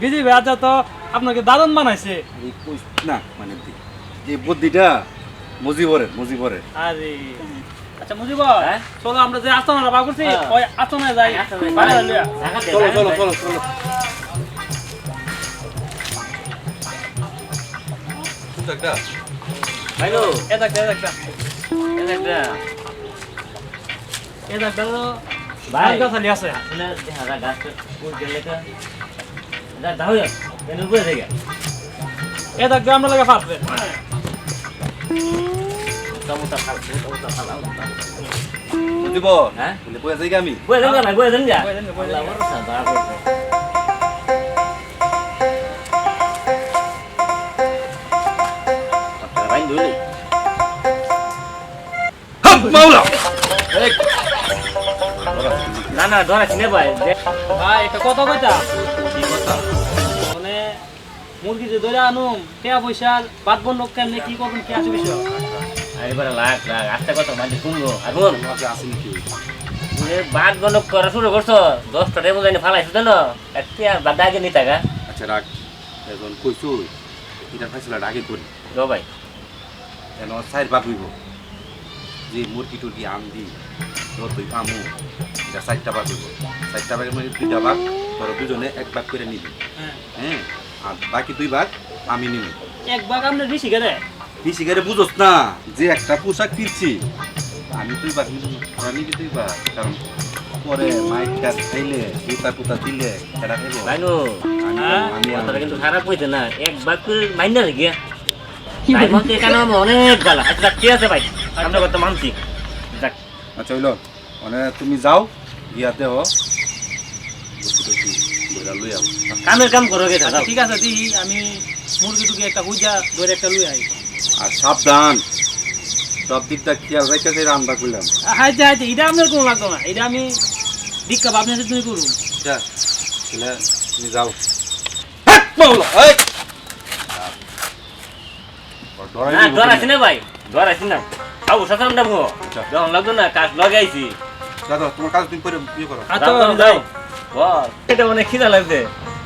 Busy ভাই আচ্ছা তো আপনাকে দারুণ বানাইছে। না মানে যে বুদ্ধিটা মুজিবরের মুজিবরের আরে। আচ্ছা মুজিব হ্যাঁ? চলো আমরা যে আস্তনাটা বার করছি হ্যাঁ। ওই আস্তনায় যাই। ঢাকা দে, চলো চলো চলো চলো। একটা ভাইলো, এ দেখ এ দেখ এই একটা। এ দেখ ভাই। আছে। দেখা গেলে এ দেখ আমরা লাগে ফাটবে। মুজিব হ্যাঁ? বয়ে যাই আমি? বয়ে গা ভাই, বয়ে দেন গা। বয়ে দেন গা, বয়ে দেন গা। আল্লাহ ভরসা, দয়া মুরগি যে ধরে আনুম টিয়া পয়সা বাদ বন্ধ কেমনে কি করবেন কি আছে বিষয়? আর লাখ লাখ আস্তে কথা মানে শুনব আর বল। আসি নাকি? তুমি বাদ গণক করা শুরু করছ দশটা টেবুল জানি ফালাইছো জানো একটা বাদ আগে নিতে গা। আচ্ছা রাখ এখন কইছু এটা ফাইসলাটা আগে করি। গো ভাই। কেন সাইড বাপ হইব। যে মুরগি টুরগি আম দি যতই আমু এটা চারটা ভাগ হইব। চারটা ভাগের মধ্যে দুইটা ভাগ ধরো দুজনে এক ভাগ করে নিবি। হ্যাঁ। হ্যাঁ? আর বাকি দুই ভাগ আমি নিব। এক ভাগ আপনার বেশি গেলে বেশি বুঝোস না যে একটা পোশাক কিনছি আমি দুই ভাগ নিব। ওরা নিবি দুই ভাগ? কারণ পরে মাইকটা খাইলে জুতা পুতা দিলে খাইব ভাইনু? কথাটা কিন্তু খারাপ হইতে না। এক বাদ করে মাইন গিয়া তাই মধ্যে এখানে আমার অনেক গালা আচ্ছা যাক, ঠিক আছে ভাই? কথা মানছি। যাক। আচ্ছা হইল। মানে তুমি যাও গিয়া দেহ লই আও। কামের কাম করো আচ্ছা ঠিক আছে দি আমি মুরগি টুকি একটা বুঝা ধরে একটা লুই আই। আর সাবধান। সব দিকটা খেয়াল রেখে যে রান্না করলাম হাইতে হাইতে এটা আপনার কোনো লাগতো না এটা আমি দীক্ষা ভাবনা আছে তুমি করুন তুমি যাও। হ্যাঁ, ডর আছে না ভাই ডর আছে না সাথে না আচ্ছা। যখন লাগতো না কাজ লগাইছি। দাদা তোমার কাজ তুমি করে ইয়ে করো। আচ্ছা যাও, বল এটা অনেক খিদা লাগছে।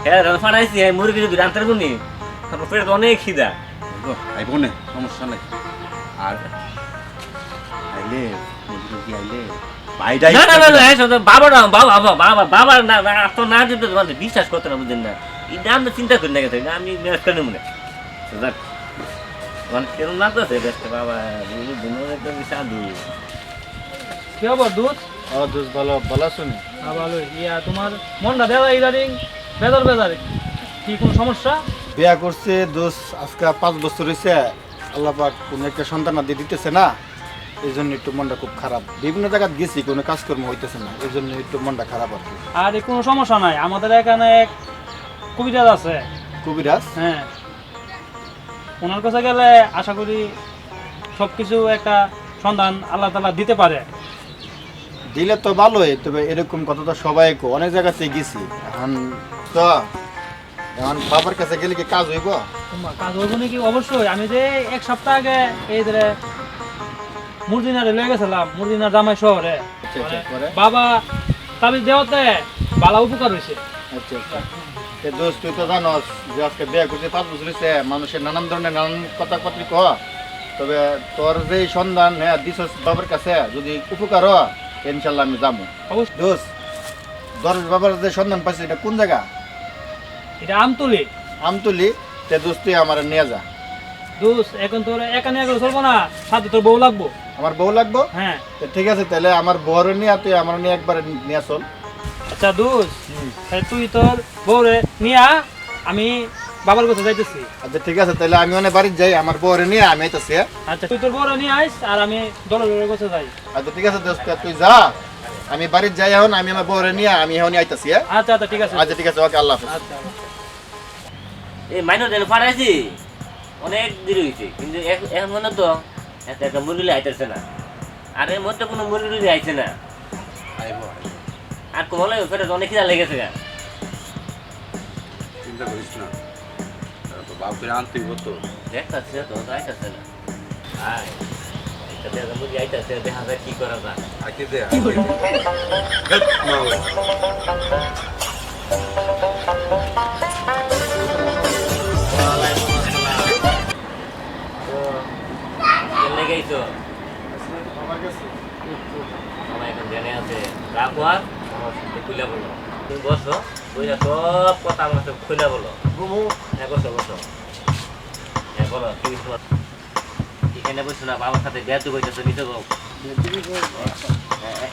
হ্যাঁ রান ফাটাইছি হ্যাঁ মুরগি যদি রান্তার গুনি তারপর পেটে অনেক খিদা। আইব না সমস্যা নাই। আর আইলে মুরগি টুরগি আইলে? বাইরে না না না না এই সব বাবা না বাবা বাবা বাবা বাবা না না তো না দিতে তোমার বিশ্বাস করতে না বুঝেন না। এটা আমরা চিন্তা করি না গেছে আমি করে মানে লাগতেছে বাবা? সাধু কি হব দুধ? ও দোষ ভালো ভালো শুনি হ্যাঁ ভালো ইয়া তোমার মনটা দেওয়া ইদারিং বেদর বেদার কি কোনো সমস্যা? বিয়া করছে দোষ আজকে পাঁচ বছর হয়েছে আল্লাহ পাক কোনো একটা সন্তান আদি দিতেছে না। এই জন্য একটু মনটা খুব খারাপ। বিভিন্ন জায়গায় গেছি কোনো কাজকর্ম হইতেছে না। এই জন্য একটু মনটা খারাপ আর কি। আর কোনো সমস্যা নাই। আমাদের এখানে এক কবিরাজ আছে। কবিরাজ? হ্যাঁ। ওনার কাছে গেলে আশা করি সব কিছু একটা সন্ধান আল্লাহ তালা দিতে পারে। দিলে তো ভালোই তবে এরকম কথা তো সবাই কো অনেক জায়গাতে গেছি। এখন তো এখন বাবার কাছে গেলে কি কাজ হইব? কাজ হইব নাকি? অবশ্যই। আমি যে এক সপ্তাহ আগে এই ধরে মুরদিনারে লয়ে গেছিলাম মুরদিনার জামাই শহরে। আচ্ছা আচ্ছা পরে? বাবা তাবিজ দেওয়াতে বালা উপকার হয়েছে। আচ্ছা আচ্ছা। দোষ তুই তো জানোস যে আজকে বিয়ে করছে পাঁচ বছর হয়েছে মানুষের নানান ধরনের নানান কথা পাত্রী কহ তবে তোর যে সন্ধান হ্যাঁ দিছস বাবার কাছে যদি উপকার হয় ইনশাল্লাহ আমি যাব। অবশ্যই। দোষ দরজ বাবার যে সন্ধান পাইছে এটা কোন জায়গা? এটা আমতুলি। আমতুলি? তে দোষ তুই আমার নিয়ে যা। দোষ এখন তোর একা নিয়ে গেলে চলবো না সাথে তোর বউ লাগবো। আমার বউ লাগবো? হ্যাঁ। তো ঠিক আছে তাহলে আমার বউরে নিয়ে তুই আমার নিয়ে একবার নিয়ে চল। আচ্ছা দোষ তুই তোর বউরে নিয়া আমি বাবার কাছে যাইতেছি। আচ্ছা ঠিক আছে তাহলে আমি অনেক বাড়ির যাই আমার বউরে নিয়ে আমি আইতাছি হ্যাঁ? আচ্ছা তুই তোর বউরে নিয়ে আইস আর আমি দলের কাছে যাই। আচ্ছা ঠিক আছে দোস্ত তুই যা। আমি বাড়ির যাই এখন আমি আমার বউরে নিয়ে আমি এখন আইতাছি হ্যাঁ? আচ্ছা আচ্ছা ঠিক আছে। আচ্ছা ঠিক আছে ওকে আল্লাহ হাফেজ। আচ্ছা এই মাইনো যেন ফাটাইছি অনেক দেরি হয়েছে কিন্তু এখন মনে তো একটা একটা মুরগি আইতেছে না। আর এর মধ্যে কোনো মুরগি আইছে না। আইব আর কোমলে ফেরে অনেক খিদা লেগেছে গা। চিন্তা করিস না। বাপের আনতেই হতো দেখতেছে তো যাইতেছে না আয় দেখা যায় কি করা যায় আগে দেখ গেছো সবাই এখন জেনে আছে রাখো আর খুলে বলো। তুমি বসো বুঝলে সব কথা আমার সাথে খুলে বলো। ঘুমু হ্যাঁ বসো বসো। হ্যাঁ বলো তুমি তোমার এখানে বসো না বাবার সাথে বেয়াদু বইতেছো মিশে যাও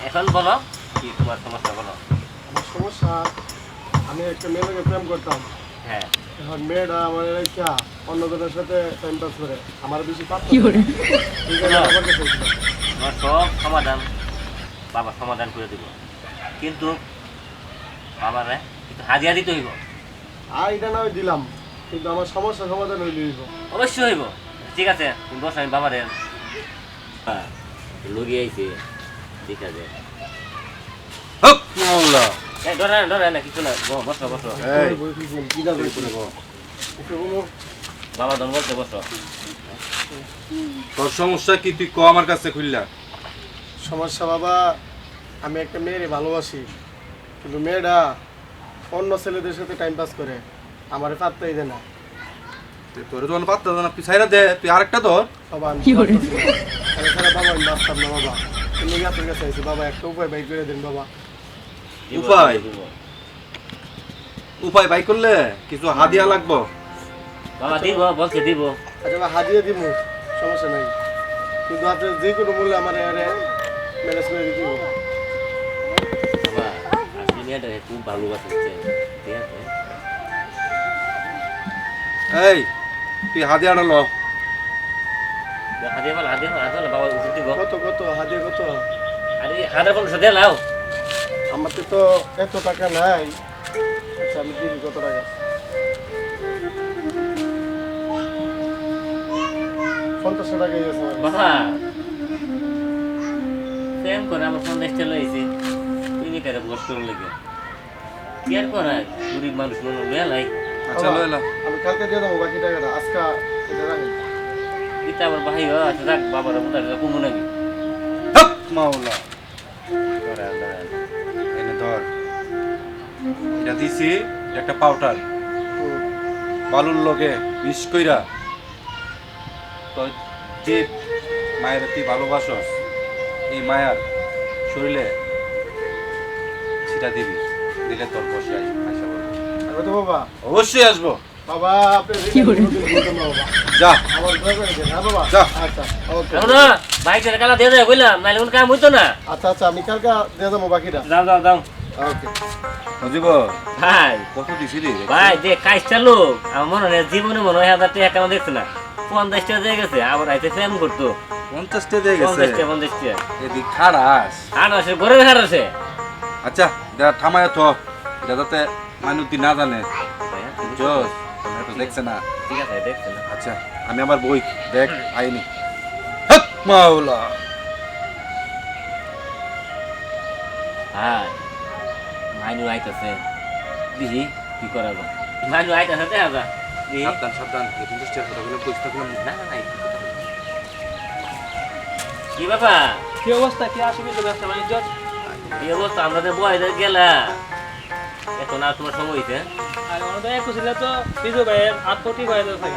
এখন বলো কি তোমার সমস্যা বলো। আমার সমস্যা আমি একটা মেয়েকে প্রেম করতাম। হ্যাঁ। এখন মেয়েটা আমার রেখা অন্য জনের সাথে টাইম পাস করে। আমার বেশি। তোমার সব সমাধান বাবা সমাধান করে দিব। কিন্তু বাবারে কিন্তু হাজিয়া দিতে হইব। আর এটা না হয় দিলাম কিন্তু আমার সমস্যা সমাধান হইলে দিব অবশ্যই হইব। ঠিক আছে তুমি বসো আমি বাবারে হ্যাঁ লগিয়ে আইছে ঠিক আছে। হপ মাওলা এই ডরে না ডরে না কিছু না ব- বসো বসো। এই কি দাবি। বাবা দন বলতে বসো। তোর সমস্যা কি তুই ক আমার কাছে খুললা? সমস্যা বাবা আমি একটা মেয়েরে ভালোবাসি। কিন্তু মেয়েটা অন্য ছেলেদের সাথে টাইম পাস করে আমার পাত্তাই দেয় না তুই তোর যখন পাত্তা দেয় না পিছাইরা দে তুই আরেকটা ধর বাবা আমি পারতেছি না। আমি ছাড়া বাবা আমি বাঁচতাম না বাবা তুমি আপনার কাছে আইছি বাবা একটা উপায় বাই করে দিন বাবা উপায়? দিব। উপায় বাই করলে কিছু হাদিয়া লাগবো বাবা দিব বলছে দিব আচ্ছা বা হাজিয়ে দিব সমস্যা নাই কিন্তু আপনি যে কোনো মূল্যে আমার ম্যানেজ করে দিতে হবে। মেয়েটা খুব ভালোবাসে বুঝছেন? ঠিক আছে এই তুই হাদিয়াটা ল হাতে বল হাতে বল হাতে বল বাবা উঠে দিব কত কত হাজিয়ে কত আরে হাতে বল সাথে লাও আমার তো এত টাকা নাই আচ্ছা আমি দিবি কত টাকা পঞ্চাশশো টাকা। বাবা প্রেম করে আমার সন্দেশটা লইছি বস লেগে। কি আর করা? গরিব মানুষ মনে বেলাই আচ্ছা লইলা আমি কালকে দিয়ে দেবো বাকি টাকাটা আজকে এটা রাখেন এটা আবার ভাই আছে রাখ বাবার কমু নাকি। হপ মাওলা। এনে ধর। এটা দিছি একটা পাউডার। বালুর লগে মিশ কইরা। তো যে মায়ের তুই ভালোবাসস এই মায়ার শরীরে সেটা দিবি। দিলে তোর বসে আসা বলব আমি তো বাবা? অবশ্যই আসব। বাবা আপনি বলতাম না বাবা। যা। আমার দয়া করে দেন হ্যাঁ বাবা? যা। আচ্ছা ওকে। এখন বাইকের কালা দিয়ে দেয় বুঝলাম? নাহলে কোনো কাম হইতো না। আচ্ছা আচ্ছা আমি কালকে দিয়ে দেবো বাকিটা। যাও যাও যাও। ওকে। বুঝিব ভাই। কত দিছিলি ভাই যে কাজটা লোক। আমার মনে হয় জীবনে মনে হয় হাজার টাকা কেমন দেখছে না। পঞ্চাশ টাকা দিয়ে গেছে আবার আইতে ফ্যান করতো। পঞ্চাশটা দিয়ে গেছে? পঞ্চাশ টাকা পঞ্চাশ টাকা এদিক খারাস। ঘরের হার আছে আচ্ছা এটা থামায় থ। এটা যাতে মানুষ তুই না জানে। জোস দেখছে না। ঠিক আছে দেখছে না। আচ্ছা আমি আমার বই দেখ আইনি। মাওলা। হ্যাঁ মাইনু আইতাছে। দিহি কি করা যায়? মাইনু আইতাছে দেখা যা সাবধান সাবধান এই পঞ্চাশ বলে পয়সা থাকলাম না। না কি বাবা কি অবস্থা? কি অসুবিধা ব্যবসা বাণিজ্য? এই অবস্থা আমরা যে বয়দের গেলা। এখন আর তোমার সময় হইছে? আর এক তো বিজু ভাইয়ের হয়ে যাচ্ছে।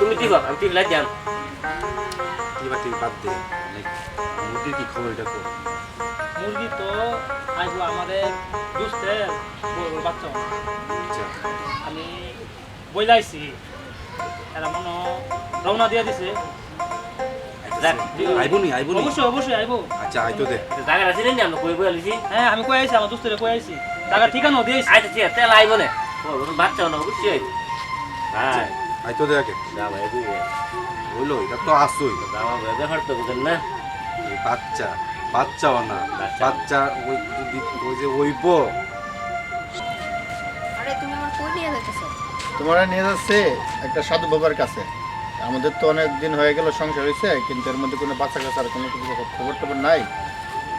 তুমি ঠিক আমি ঠিক লাগ যান এবার তুই বাদ দে মুরগির কি খবর এটা মুরগি তো আসলো আমাদের বাচ্চা। আচ্ছা। আমি বইলাইছি এরা মনে রওনা দিয়ে দিছে। যাক আইবো নি আইবো নি। অবশ্যই অবশ্যই আইবো। আচ্ছা আইতো দে। জায়গা আছে না? আমরা কই হ্যাঁ আমি কই আইছি আমার কই আইছি। ঠিক আছে তেল আইব না। ও বাচ্চা না বুঝছি? হ্যাঁ আইতো দে আগে। যা ভাই হইল এটা তো আসুই দামা ব্যবহার তো বুঝেন না? বাচ্চা বাচ্চাও না। বাচ্চা। বাচ্চা ওই ওই যে ওইব। আরে তুমি আমার কই নিয়ে যাইতেছো? তোমরা নিয়ে যাচ্ছে একটা সাধু বাবার কাছে। আমাদের তো অনেক দিন হয়ে গেল সংসার হয়েছে কিন্তু এর মধ্যে কোনো বাচ্চা কাচ্চার কোনো কিছু খবর টবর নাই।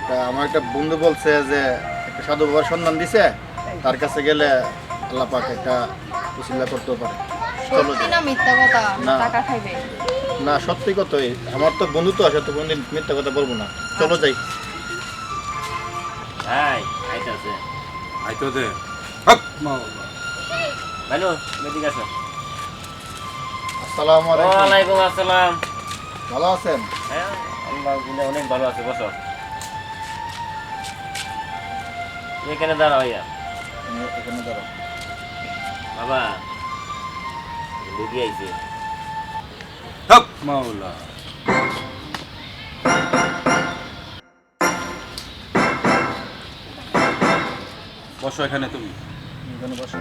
তা আমার একটা বন্ধু বলছে যে একটা সাধু বাবার সন্ধান দিছে তার কাছে গেলে আল্লাহ পাক একটা উচিল্লা করতেও পারে। না না। টাকা খাইবে? না সত্যি কথাই। আমার তো বন্ধু তো আছে তো কোনদিন মিথ্যা কথা বলব না। চলো যাই। ভাই আইতাছে। আইতো দে হপ মাওলা ভালো মেদিক আসো। আসসালামু আলাইকুম। ওয়ালাইকুম আসসালাম। ভালো আছেন? হ্যাঁ আল্লাহ দিলে অনেক ভালো আছে বসো। এখানে দাঁড়াও ইয়া তুমি এখানে দাঁড়াও। বাবা লুকি আইছে। হক মাওলা। বসো এখানে তুমি। এখানে বসো।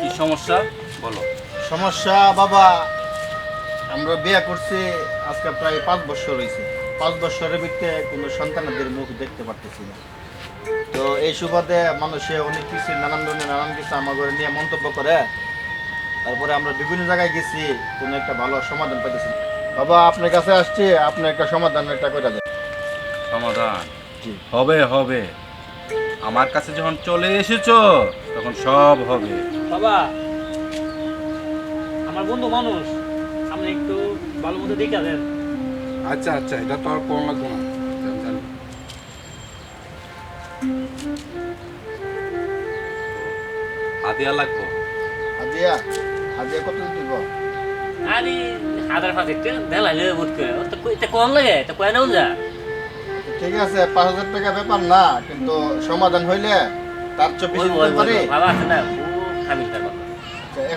কি সমস্যা? বলো। সমস্যা বাবা। আমরা বিয়ে করছি আজকে প্রায় পাঁচ বছর হয়েছে পাঁচ বছরের ভিতরে কোনো সন্তানদের মুখ দেখতে পারতেছি না। তো এই সুবাদে মানুষে অনেক কিছু নানান ধরনের নানান কিছু আমাদের নিয়ে মন্তব্য করে। তারপরে আমরা বিভিন্ন জায়গায় গেছি কোনো একটা ভালো সমাধান পাইতেছি বাবা আপনার কাছে আসছি আপনি একটা সমাধান একটা করে দেন। সমাধান? জি। হবে হবে। আমার কাছে যখন চলে এসেছ তখন সব হবে। বাবা আমার বন্ধু মানুষ। আপনি একটু ভালো মতো দেখে দেন। আচ্ছা আচ্ছা এটা তো আর কোন লাগবে না। জানি, লাগবো। হাজিয়া হাজিয়া কত দিব আরে হাজার পাঁচ একটা দেলা লে বুট করে। তো এটা কম লাগে? তো কয় নাও যা ঠিক আছে পাঁচ হাজার টাকা ব্যাপার না কিন্তু সমাধান হইলে তার চেয়ে বেশি দিতে বাবা আছে না ও আচ্ছা,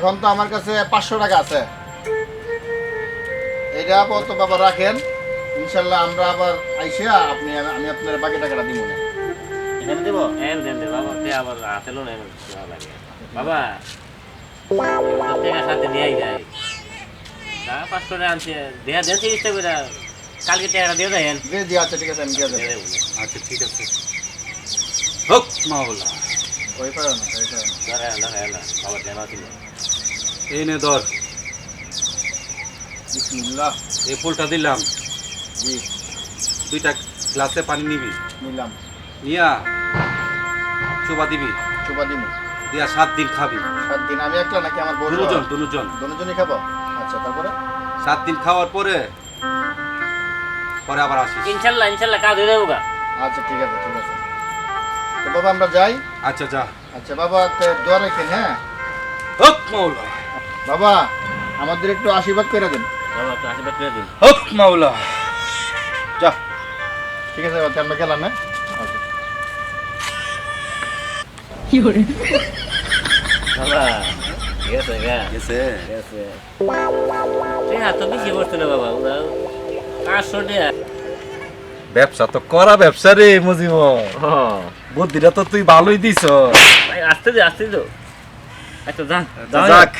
এখন তো আমার কাছে পাঁচশো টাকা আছে। এটা আপাতত বাবা রাখেন। ইনশাল্লাহ আমরা আবার আইসা আপনি আমি আপনার বাকি টাকাটা দিব না। এখানে দেব? এম দেন দে বাবা তে আবার হাতে না লাগে। বাবা তো সাথে নিয়ে যায় না পাঁচশো টাকা আনছে। দেয়া দেন তিরিশটা করে কালকে টাকাটা দিয়ে দেন। আচ্ছা ঠিক আছে আমি দিয়ে দেবো। আচ্ছা ঠিক আছে। হক ওই পারে না ওই পারে না। বাবা ছিল এই নে ধর। বিসমিল্লাহ। এই ফুলটা দিলাম। জি। দুইটা গ্লাসে পানি নিবি। নিলাম। নিয়া চোবা দিবি। চুপা দিব। দিয়া সাত দিন খাবি। সাত দিন। আমি একটা নাকি আমার বড় দুজন দুজন। দুজনই খাব? আচ্ছা তারপরে? সাত দিন খাওয়ার পরে পরে আবার আসিস। ইনশাল্লাহ ইনশাল্লাহ কাজ হয়ে যাব গা। আচ্ছা ঠিক আছে ঠিক আছে। তো বাবা আমরা যাই? আচ্ছা যা। আচ্ছা বাবা তে দোয়া রাখেন হ্যাঁ? হক মাওলা। বাবা আমাদের একটু আশীর্বাদ করে দেন। বাবা একটু আশীর্বাদ করে দিন। হক মাওলা। যা। ঠিক আছে আমরা গেলাম হ্যাঁ? আচ্ছা বাবা গেছে গেছে গেছে ঠিক আছে। তো বেশি বসতো না বাবা ওরা পাঁচশো টাকা ব্যবসা তো করা ব্যবসা রে হ্যাঁ বুদ্ধিটা তো তুই ভালোই দিছ ভাই, আসতে দে আসতে দে। আচ্ছা যান যাক।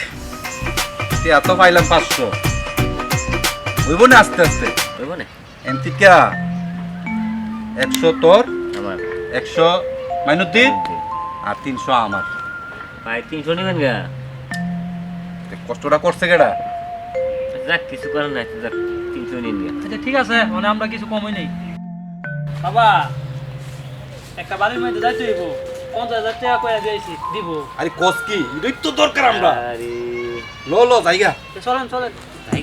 তুই এত পাইলাম পাঁচশো। হইব না আস্তে আস্তে? হইব না। এমতিকা একশো তোর আমার। একশো মাইনুদ্দিন আর তিনশো আমার। ভাই তিনশো নেবেন গা? কষ্টটা করছে কেডা? যাক কিছু করার নাই যাক তিনশো নিন গা। আচ্ছা ঠিক আছে মানে আমরা কিছু কমই নেই। বাবা একটা বাড়ির মধ্যে যাইতে হইব। পঞ্চাশ হাজার টাকা করে দিয়েছি দিব। আরে কস কি? এটাই তো দরকার আমরা। আরে। লো লো জায়গা তো চলেন চলেন ভাই